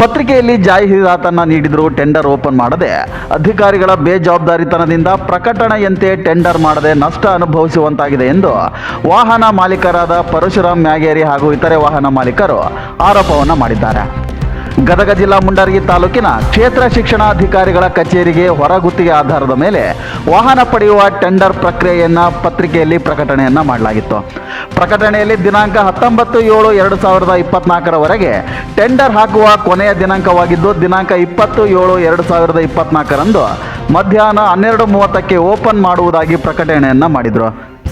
ಪತ್ರಿಕೆಯಲ್ಲಿ ಜಾಹೀರಾತನ್ನು ನೀಡಿದ್ರು ಟೆಂಡರ್ ಓಪನ್ ಮಾಡದೆ, ಅಧಿಕಾರಿಗಳ ಬೇಜವಾಬ್ದಾರಿತನದಿಂದ ಪ್ರಕಟಣೆಯಂತೆ ಟೆಂಡರ್ ಮಾಡದೆ ನಷ್ಟ ಅನುಭವಿಸುವಂತಾಗಿದೆ ಎಂದು ವಾಹನ ಮಾಲೀಕರಾದ ಪರಶುರಾಮ್ ಮ್ಯಾಗೇರಿ ಹಾಗೂ ಇತರೆ ವಾಹನ ಮಾಲೀಕರು ಆರೋಪವನ್ನು ಮಾಡಿದ್ದಾರೆ. ಗದಗ ಜಿಲ್ಲಾ ಮುಂಡರಗಿ ತಾಲೂಕಿನ ಕ್ಷೇತ್ರ ಶಿಕ್ಷಣಾಧಿಕಾರಿಗಳ ಕಚೇರಿಗೆ ಹೊರಗುತ್ತಿಗೆ ಆಧಾರದ ಮೇಲೆ ವಾಹನ ಪಡೆಯುವ ಟೆಂಡರ್ ಪ್ರಕ್ರಿಯೆಯನ್ನು ಪತ್ರಿಕೆಯಲ್ಲಿ ಪ್ರಕಟಣೆಯನ್ನು ಮಾಡಲಾಗಿತ್ತು. ಪ್ರಕಟಣೆಯಲ್ಲಿ ದಿನಾಂಕ ಹತ್ತೊಂಬತ್ತು ಏಳು ಎರಡು ಸಾವಿರದ ಇಪ್ಪತ್ನಾಲ್ಕರವರೆಗೆ ಟೆಂಡರ್ ಹಾಕುವ ಕೊನೆಯ ದಿನಾಂಕವಾಗಿದ್ದು, ದಿನಾಂಕ ಇಪ್ಪತ್ತು ಏಳು ಎರಡು ಸಾವಿರದ ಇಪ್ಪತ್ನಾಲ್ಕರಂದು ಮಧ್ಯಾಹ್ನ ಹನ್ನೆರಡು ಮೂವತ್ತಕ್ಕೆ ಓಪನ್ ಮಾಡುವುದಾಗಿ ಪ್ರಕಟಣೆಯನ್ನು ಮಾಡಿದರು.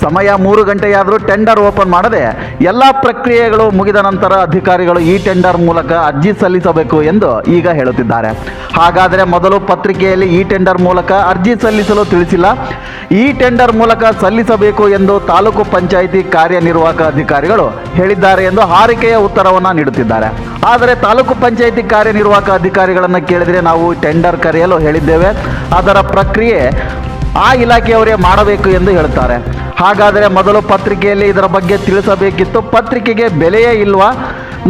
ಸಮಯ ಮೂರು ಗಂಟೆಯಾದರೂ ಟೆಂಡರ್ ಓಪನ್ ಮಾಡದೆ ಎಲ್ಲ ಪ್ರಕ್ರಿಯೆಗಳು ಮುಗಿದ ನಂತರ ಅಧಿಕಾರಿಗಳು ಈ ಟೆಂಡರ್ ಮೂಲಕ ಅರ್ಜಿ ಸಲ್ಲಿಸಬೇಕು ಎಂದು ಈಗ ಹೇಳುತ್ತಿದ್ದಾರೆ. ಹಾಗಾದರೆ ಮೊದಲು ಪತ್ರಿಕೆಯಲ್ಲಿ ಈ ಟೆಂಡರ್ ಮೂಲಕ ಅರ್ಜಿ ಸಲ್ಲಿಸಲು ತಿಳಿಸಿಲ್ಲ. ಈ ಟೆಂಡರ್ ಮೂಲಕ ಸಲ್ಲಿಸಬೇಕು ಎಂದು ತಾಲೂಕು ಪಂಚಾಯಿತಿ ಕಾರ್ಯನಿರ್ವಾಹಕ ಅಧಿಕಾರಿಗಳು ಹೇಳಿದ್ದಾರೆ ಎಂದು ಹಾರಿಕೆಯ ಉತ್ತರವನ್ನು ನೀಡುತ್ತಿದ್ದಾರೆ. ಆದರೆ ತಾಲೂಕು ಪಂಚಾಯಿತಿ ಕಾರ್ಯನಿರ್ವಾಹಕ ಅಧಿಕಾರಿಗಳನ್ನು ಕೇಳಿದರೆ ನಾವು ಟೆಂಡರ್ ಕರೆಯಲು ಹೇಳಿದ್ದೇವೆ. ಅದರ ಪ್ರಕ್ರಿಯೆ ಆ ಇಲಾಖೆಯವರೇ ಮಾಡಬೇಕು ಎಂದು ಹೇಳುತ್ತಾರೆ. ಹಾಗಾದರೆ ಮೊದಲು ಪತ್ರಿಕೆಯಲ್ಲಿ ಇದರ ಬಗ್ಗೆ ತಿಳಿಸಬೇಕಿತ್ತು. ಪತ್ರಿಕೆಗೆ ಬೆಲೆಯೇ ಇಲ್ವಾ?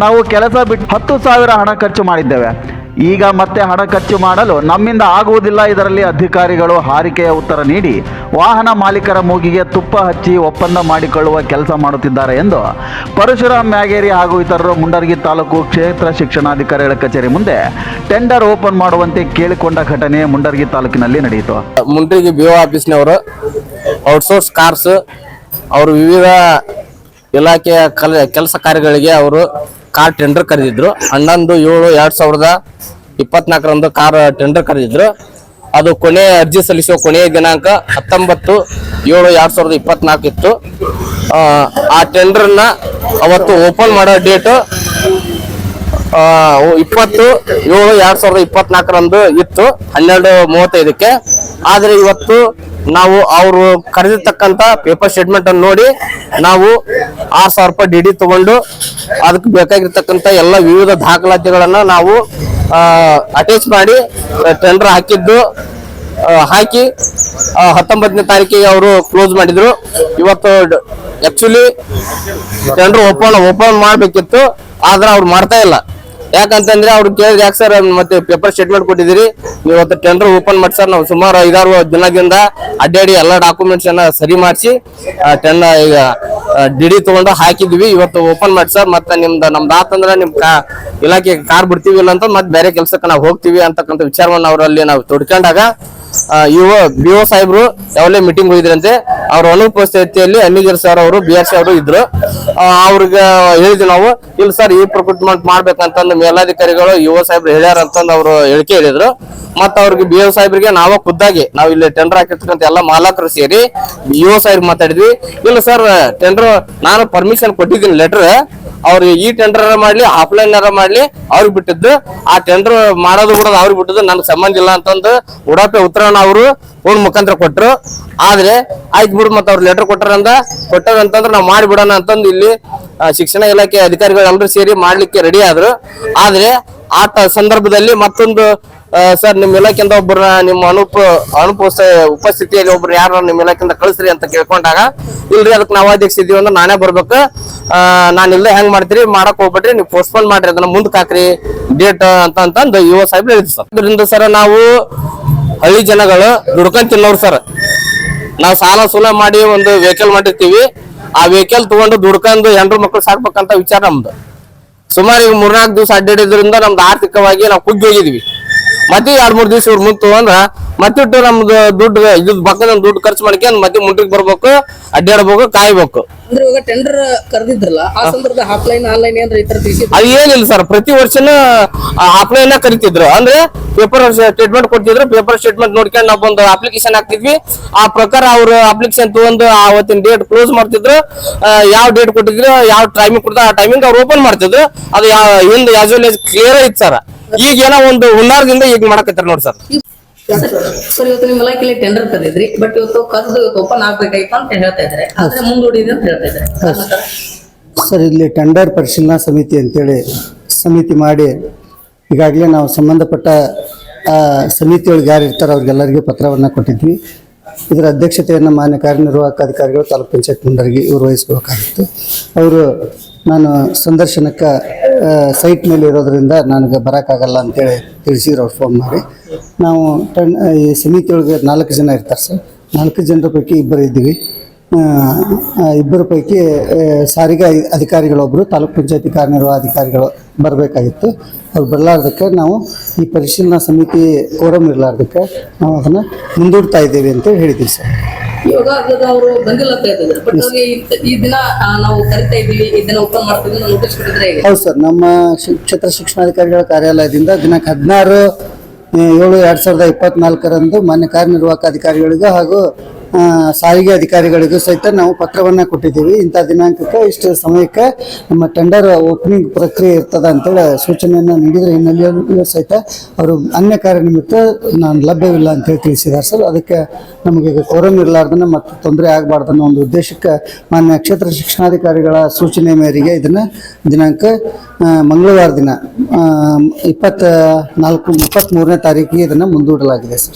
ನಾವು ಕೆಲಸ ಬಿಟ್ಟು ಹತ್ತು ಸಾವಿರ ಹಣ ಖರ್ಚು ಮಾಡಿದ್ದೇವೆ. ಈಗ ಮತ್ತೆ ಹಣ ಖರ್ಚು ಮಾಡಲು ನಮ್ಮಿಂದ ಆಗುವುದಿಲ್ಲ ಇದರಲ್ಲಿ ಅಧಿಕಾರಿಗಳು ಹಾರಿಕೆಯ ಉತ್ತರ ನೀಡಿ, ವಾಹನ ಮಾಲೀಕರ ಮೂಗಿಗೆ ತುಪ್ಪ ಹಚ್ಚಿ ಒಪ್ಪಂದ ಮಾಡಿಕೊಳ್ಳುವ ಕೆಲಸ ಮಾಡುತ್ತಿದ್ದಾರೆ ಎಂದು ಪರಶುರಾಮ್ ಮ್ಯಾಗೇರಿ ಹಾಗೂ ಇತರರು ಮುಂಡರಗಿ ತಾಲೂಕು ಕ್ಷೇತ್ರ ಶಿಕ್ಷಣಾಧಿಕಾರಿಗಳ ಕಚೇರಿ ಮುಂದೆ ಟೆಂಡರ್ ಓಪನ್ ಮಾಡುವಂತೆ ಕೇಳಿಕೊಂಡ ಘಟನೆ ಮುಂಡರಗಿ ತಾಲೂಕಿನಲ್ಲಿ ನಡೆಯಿತು. ಮುಂಡರಗಿ ಬಿಒ ಆಫೀಸ್ನವರು ಔಟ್ಸೋರ್ಸ್ ಕಾರ್ಸ್ ಅವರು ವಿವಿಧ ಇಲಾಖೆಯ ಕಲ ಕೆಲಸ ಕಾರ್ಯಗಳಿಗೆ ಅವರು ಕಾರ್ ಟೆಂಡರ್ ಕರೆದಿದ್ರು. ಹನ್ನೊಂದು ಏಳು ಎರಡು ಸಾವಿರದ ಇಪ್ಪತ್ನಾಲ್ಕರಂದು ಕಾರ್ ಟೆಂಡರ್ ಕರೆದಿದ್ರು. ಅದು ಕೊನೆ ಅರ್ಜಿ ಸಲ್ಲಿಸುವ ಕೊನೆಯ ದಿನಾಂಕ ಹತ್ತೊಂಬತ್ತು ಏಳು ಎರಡ್ ಸಾವಿರದ ಇಪ್ಪತ್ನಾಲ್ಕು ಇತ್ತು. ಆ, ಟೆಂಡರ್ನ ಅವತ್ತು ಓಪನ್ ಮಾಡೋ ಡೇಟು ಇಪ್ಪತ್ತು ಏಳು ಎರಡು ಸಾವಿರದ ಇಪ್ಪತ್ನಾಲ್ಕರಂದು ಇತ್ತು ಹನ್ನೆರಡು ಮೂವತ್ತೈದಕ್ಕೆ. ಆದರೆ ಇವತ್ತು ನಾವು ಅವರು ಕರೆದಿರ್ತಕ್ಕಂತ ಪೇಪರ್ ಸ್ಟೇಟ್ಮೆಂಟ್ ಅನ್ನು ನೋಡಿ ನಾವು ಆರು ಸಾವಿರ ರೂಪಾಯಿ ಡಿ ಡಿ ತಗೊಂಡು ಅದಕ್ಕೆ ಬೇಕಾಗಿರ್ತಕ್ಕಂಥ ಎಲ್ಲ ವಿವಿಧ ದಾಖಲಾತಿಗಳನ್ನ ನಾವು ಅಟ್ಯಾಚ್ ಮಾಡಿ ಟೆಂಡರ್ ಹಾಕಿದ್ದು ಹಾಕಿ ಹತ್ತೊಂಬತ್ತನೇ ತಾರೀಕಿಗೆ ಅವರು ಕ್ಲೋಸ್ ಮಾಡಿದ್ರು. ಇವತ್ತು ಆಕ್ಚುಲಿ ಟೆಂಡರ್ ಓಪನ್ ಓಪನ್ ಮಾಡಬೇಕಿತ್ತು, ಆದ್ರೆ ಅವ್ರು ಮಾಡ್ತಾ ಇಲ್ಲ. ಯಾಕಂತಂದ್ರೆ ಅವ್ರು ಕೇಳಿದ್ರೆ ಯಾಕೆ ಸರ್, ಮತ್ತೆ ಪೇಪರ್ ಸ್ಟೇಟ್ಮೆಂಟ್ ಕೊಟ್ಟಿದ್ದೀರಿ? ನೀವು ಇವತ್ತು ಟೆಂಡರ್ ಓಪನ್ ಮಾಡಿ ಸರ್, ನಾವು ಸುಮಾರು ಐದಾರು ದಿನದಿಂದ ಅಡ್ಡಾಡಿ ಎಲ್ಲ ಡಾಕ್ಯುಮೆಂಟ್ಸ್ ಅನ್ನ ಸರಿ ಮಾಡಿಸಿ ಟೆನ್ ಈಗ ಡಿಡಿ ತಗೊಂಡು ಹಾಕಿದ್ವಿ. ಇವತ್ತು ಓಪನ್ ಮಾಡಿ ಸರ್, ಮತ್ತೆ ನಿಮ್ದು ನಮ್ದು ಆತಂದ್ರೆ ನಿಮ್ ಕಾ ಇಲಾಖೆ ಕಾರ್ ಬಿಡ್ತೀವಿ ಇಲ್ಲ ಅಂತ, ಮತ್ತೆ ಬೇರೆ ಕೆಲಸಕ್ಕೆ ನಾವು ಹೋಗ್ತೀವಿ ಅಂತಕ್ಕಂಥ ವಿಚಾರವನ್ನು ಅವರಲ್ಲಿ ನಾವು ತೊಡ್ಕೊಂಡಾಗ ಇವ ಬಿ ಓ ಸಾಹೇಬ್ರು ಯಾವಲೇ ಮೀಟಿಂಗ್ ಹೋಗಿದ್ರಂತೆ, ಅವ್ರ ಅನುಪಸ್ಥಿತಿಯಲ್ಲಿ ಅನ್ನಿಗರ್ ಸರ್ ಅವರು ಬಿ ಆರ್ ಸಿ ಅವರು ಇದ್ರು. ಅವ್ರಿಗೆ ಹೇಳಿದ್ವಿ ನಾವು, ಇಲ್ಲ ಸರ್ ಈ ಪ್ರೊಕ್ಯೂಟ್ಮೆಂಟ್ ಮಾಡ್ಬೇಕಂತಂದು ಮೇಲಾಧಿಕಾರಿಗಳು ಯುವ ಸಾಹೇಬ್ರು ಹೇಳ್ಯಾರ ಅಂತಂದು ಅವರು ಹೇಳಿಕೆ ಹೇಳಿದ್ರು. ಮತ್ತ ಅವ್ರಿಗೆ ಬಿ ಓ ಸಾಹೇಬ್ರಿಗೆ ನಾವ ಖುದ್ದಾಗಿ, ನಾವು ಇಲ್ಲಿ ಟೆಂಡರ್ ಹಾಕಿರ್ತಕ್ಕಂಥ ಎಲ್ಲ ಮಾಲಕರು ಸೇರಿ ಯುವ ಸಾಹೇಬ್ ಮಾತಾಡಿದ್ವಿ, ಇಲ್ಲ ಸರ್ ಟೆಂಡರ್ ನಾನು ಪರ್ಮಿಷನ್ ಕೊಟ್ಟಿದ್ದೀನಿ ಲೆಟರ್ ಅವ್ರು ಈ ಟೆಂಡರ್ ಮಾಡ್ಲಿ ಆಫ್ಲೈನ್ ಮಾಡ್ಲಿ, ಅವ್ರಿಗೆ ಬಿಟ್ಟಿದ್ದು. ಆ ಟೆಂಡರ್ ಮಾಡೋದು ಬಿಡೋದು ಅವ್ರಿಗೆ ಬಿಟ್ಟಿದ್ದು. ನನ್ಗೆ ಸಂಬಂಧ ಇಲ್ಲ ಅಂತಂದು ಉಡಾಪೆ ಉತ್ತರನ ಅವರು ಫೋನ್ ಮುಖಾಂತರ ಕೊಟ್ರು. ಆದ್ರೆ ಆಯ್ತು ಬಿಡು ಮತ್ತೆ ಅವ್ರು ಲೆಟರ್ ಕೊಟ್ಟಾರಂದ ಕೊಟ್ಟಾರಂತಂದ್ರೆ ನಾವು ಮಾಡಿಬಿಡೋಣ ಅಂತಂದು ಇಲ್ಲಿ ಶಿಕ್ಷಣ ಇಲಾಖೆ ಅಧಿಕಾರಿಗಳೆಲ್ಲರೂ ಸೇರಿ ಮಾಡ್ಲಿಕ್ಕೆ ರೆಡಿ ಆದ್ರು. ಆದ್ರೆ ಆ ಟ- ಸಂದರ್ಭದಲ್ಲಿ ಮತ್ತೊಂದು ಸರ್, ನಿಮ್ಮ ಇಲಾಖೆಯಿಂದ ಒಬ್ಬರ ನಿಮ್ಮ ಅನುಪ, ಅನುಪಸ್ಥ ಉಪಸ್ಥಿತಿಯಲ್ಲಿ ಒಬ್ರು ಯಾರ ನಿಮ್ಮ ಇಲಾಖೆಯಿಂದ ಕಳಿಸ್ರಿ ಅಂತ ಕೇಳ್ಕೊಂಡಾಗ, ಇಲ್ರಿ, ಅದಕ್ಕೆ ನಾವು ಅಧ್ಯಕ್ಷ ಅಂದ್ರೆ ನಾನೇ ಬರ್ಬೇಕು. ನಾನು ಇಲ್ಲೇ ಹೆಂಗ್ ಮಾಡ್ತೀರಿ, ಮಾಡಕ್ ಹೋಗ್ಬಿಟ್ರಿ ನೀವು ಪೋಸ್ಟ್ಪೋನ್ ಮಾಡ್ರಿ, ಅದನ್ನ ಮುಂದಕ್ಕೆ ಹಾಕ್ರಿ ಡೇಟ್ ಅಂತ ಯುವ ಸಾಹೇಬ್ ಹೇಳಿದ್ರು ಸರ್. ಇದರಿಂದ ಸರ್, ನಾವು ಹಳ್ಳಿ ಜನಗಳು ದುಡ್ಕೊಂಡ್ ತಿನ್ನೋರು ಸರ್. ನಾವು ಸಾಲ ಸುಲ ಮಾಡಿ ಒಂದು ವೆಹಿಕಲ್ ಮಾಡಿರ್ತೀವಿ. ಆ ವೆಹಿಕಲ್ ತಗೊಂಡು ದುಡ್ಕೊಂಡು ಹೆಂಡ್ರು ಮಕ್ಳು ಸಾಕ್ಬೇಕಂತ ವಿಚಾರ ನಮ್ದು. ಸುಮಾರು ಈಗ ಮೂರ್ನಾಲ್ಕು ದಿವಸ ಅಡ್ಡಾಡಿದ್ರಿಂದ ನಮ್ದು ಆರ್ಥಿಕವಾಗಿ ನಾವು ಕುಗ್ಗಿ ಹೋಗಿದ್ವಿ. ಮತ್ತೆ ಎರಡ್ ಮೂರ್ ದಿವಸ ಇವ್ರು ಮುಂತು ಅಂದ್ರ ಮತ್ತಿಟ್ಟು ನಮ್ದು ದುಡ್ಡು ಇದು ಬಕ್ಕದ ದುಡ್ಡು ಖರ್ಚು ಮಾಡ್ಕೊಂಡು ಮತ್ತೆ ಮುಂಟಿಗೆ ಬರ್ಬೇಕು ಅಡ್ಡಾಡ್ಬೇಕು ಕಾಯ್ಬೇಕು. ಅಂದ್ರೆ ಇವಾಗ ಟೆಂಡರ್ ಕರೆದಿದ್ರಲ್ಲ ಆ ಆಫ್ಲೈನ್ ಆನ್ಲೈನ್ ಏನ್ರ ಈ ತರ ತಿಳಿಸಿದ್ರು? ಅದು ಏನಿಲ್ಲ ಸರ್ ಪ್ರತಿ ವರ್ಷನೂ ಆಫ್ಲೈನ್ ಕರಿತಿದ್ರು. ಅಂದ್ರೆ ಪೇಪರ್ ಸ್ಟೇಟ್ಮೆಂಟ್ ಕೊಡ್ತಿದ್ರು ಪೇಪರ್ ಸ್ಟೇಟ್ಮೆಂಟ್ ನೋಡ್ಕೊಂಡು ನಾವು ಒಂದು ಅಪ್ಲಿಕೇಶನ್ ಹಾಕ್ತಿದ್ವಿ. ಆ ಪ್ರಕಾರ ಅವ್ರ ಅಪ್ಲಿಕೇಶನ್ ತಗೊಂಡು ಆವತ್ತಿನ ಡೇಟ್ ಕ್ಲೋಸ್ ಮಾಡ್ತಿದ್ರು. ಯಾವ ಡೇಟ್ ಕೊಟ್ಟಿದ್ರು ಯಾವ ಟೈಮಿಂಗ್ ಕೊಡ್ತಾರೆ ಆ ಟೈಮಿಂಗ್ ಅವ್ರು ಓಪನ್ ಮಾಡ್ತಿದ್ರು. ಅದು ಯಾವ ಹಿಂದ್ ಕ್ಲಿಯರ್ ಐತ್ ಸರ್. ಈಗ ಏನೋ ಒಂದು ಹುನ್ನಾರದಿಂದ ಈಗ ಮಾಡಕತ್ತಾರ ನೋಡಿ ಸರ್. ಸರ್ ಇವತ್ತು ನಿಮ್ಮ ಇಲಾಖೆಯಲ್ಲಿ ಟೆಂಡರ್ ಕರೆದಿದ್ರಿ ಬಟ್ ಇವತ್ತು ಕದ್ದು ಓಪನ್ ಆಗ್ಬೇಕಾಯ್ತು ಅಂತ ಹೇಳ್ತಾ ಇದ್ದಾರೆ. ಆದ್ರೆ ಮುಂದೂಡಿದೆ ಅಂತ ಹೇಳ್ತಾ ಇದ್ದಾರೆ. ಸರ್? ಇಲ್ಲಿ ಟೆಂಡರ್ ಪರಿಶೀಲನಾ ಸಮಿತಿ ಅಂತೇಳಿ ಸಮಿತಿ ಮಾಡಿ ಈಗಾಗಲೇ ನಾವು ಸಂಬಂಧಪಟ್ಟ ಸಮಿತಿಯೊಳಗೆ ಯಾರು ಇರ್ತಾರೆ ಅವ್ರಿಗೆಲ್ಲರಿಗೂ ಪತ್ರವನ್ನು ಕೊಟ್ಟಿದ್ವಿ. ಇದರ ಅಧ್ಯಕ್ಷತೆಯನ್ನು ಮಾನ್ಯ ಕಾರ್ಯನಿರ್ವಾಹಕ ಅಧಿಕಾರಿಗಳು ತಾಲೂಕು ಪಂಚಾಯತ್ ಮುಂಡರಿಗೆ ಇವರು ವಹಿಸ್ಬೇಕಾಗಿತ್ತು ಅವರು ನಾನು ಸಂದರ್ಶನಕ್ಕೆ ಸೈಟ್ ಮೇಲೆ ಇರೋದ್ರಿಂದ ನನಗೆ ಬರೋಕ್ಕಾಗಲ್ಲ ಅಂತೇಳಿ ತಿಳಿಸಿದ್ರು ಅವ್ರು ಫೋನ್ ಮಾಡಿ. ನಾವು ಟೆನ್ ಈ ಸಮಿತಿ ಒಳಗೆ ನಾಲ್ಕು ಜನ ಇರ್ತಾರೆ ಸರ್. ನಾಲ್ಕು ಜನರ ಪೈಕಿ ಇಬ್ಬರು ಇದ್ದೀವಿ. ಇಬ್ಬರ ಪೈಕಿ ಸಾರಿಗೆ ಅಧಿ- ಅಧಿಕಾರಿಗಳೊಬ್ಬರು ತಾಲೂಕು ಪಂಚಾಯತಿ ಕಾರ್ಯನಿರ್ವಹಣಾಧಿಕಾರಿಗಳು ಬರಬೇಕಾಗಿತ್ತು. ಅವ್ರು ಬರಲಾರ್ದಕ್ಕೆ ನಾವು ಈ ಪರಿಶೀಲನಾ ಸಮಿತಿ ಕೋರಂ ಇರಲಾರ್ದಕ್ಕೆ ನಾವು ಅದನ್ನು ಮುಂದೂಡ್ತಾ ಇದ್ದೀವಿ ಅಂತ ಹೇಳಿದ್ದೀವಿ ಸರ್. ಅವರು ಬಂದಿಲ್ಲ ಅಂತ ಹೇಳ್ತಿದ್ರು ಬಟ್ ಅವ್ರಿಗೆ ಈ- ದಿನ ನಾವು ಕರಿತಾ ಇದ್ದೀವಿ ಈ ದಿನ ಓಪನ್ ಮಾಡ್ತೀವಿ ನೋಟಿಸ್ ಕೊಟ್ಟಿದ್ರೆ ಹೌದು ಸರ್ ನಮ್ಮ ಕ್ಷೇತ್ರ ಶಿಕ್ಷಣಾಧಿಕಾರಿಗಳ ಕಾರ್ಯಾಲಯದಿಂದ ದಿನಾಂಕ ಹದಿನಾರು ಏಳು ಎರಡ್ ಸಾವಿರದ ಇಪ್ಪತ್ನಾಲ್ಕರಂದು ಮಾನ್ಯ ಕಾರ್ಯನಿರ್ವಾಹಕ ಅಧಿಕಾರಿಗಳಿಗೂ ಹಾಗೂ ಸಾರಿಗೆ ಅಧಿಕಾರಿಗಳಿಗೂ ಸಹಿತ ನಾವು ಪತ್ರವನ್ನು ಕೊಟ್ಟಿದ್ದೀವಿ. ಇಂಥ ದಿನಾಂಕಕ್ಕೆ ಇಷ್ಟು ಸಮಯಕ್ಕೆ ನಮ್ಮ ಟೆಂಡರ್ ಓಪನಿಂಗ್ ಪ್ರಕ್ರಿಯೆ ಇರ್ತದ ಅಂತೇಳಿ ಸೂಚನೆಯನ್ನು ನೀಡಿದ್ರೆ. ಹಿನ್ನೆಲೆಯಲ್ಲೂ ಸಹಿತ ಅವರು ಅನ್ಯ ಕಾರ್ಯ ನಿಮಿತ್ತ ನಾನು ಲಭ್ಯವಿಲ್ಲ ಅಂತೇಳಿ ತಿಳಿಸಿದ್ದಾರೆ ಸರ್. ಅದಕ್ಕೆ ನಮಗೆ ಕೋರಮ್ ಇರಲಾರ್ದನ್ನ ಮತ್ತು ತೊಂದರೆ ಆಗಬಾರ್ದು ಅನ್ನೋ ಒಂದು ಉದ್ದೇಶಕ್ಕೆ ಮಾನ್ಯ ಕ್ಷೇತ್ರ ಶಿಕ್ಷಣಾಧಿಕಾರಿಗಳ ಸೂಚನೆ ಮೇರೆಗೆ ಇದನ್ನು ದಿನಾಂಕ ಮಂಗಳವಾರ ದಿನ ಇಪ್ಪತ್ತ ನಾಲ್ಕು ಇಪ್ಪತ್ತ್ಮೂರನೇ ತಾರೀಕಿಗೆ ಇದನ್ನು ಮುಂದೂಡಲಾಗಿದೆ ಸರ್.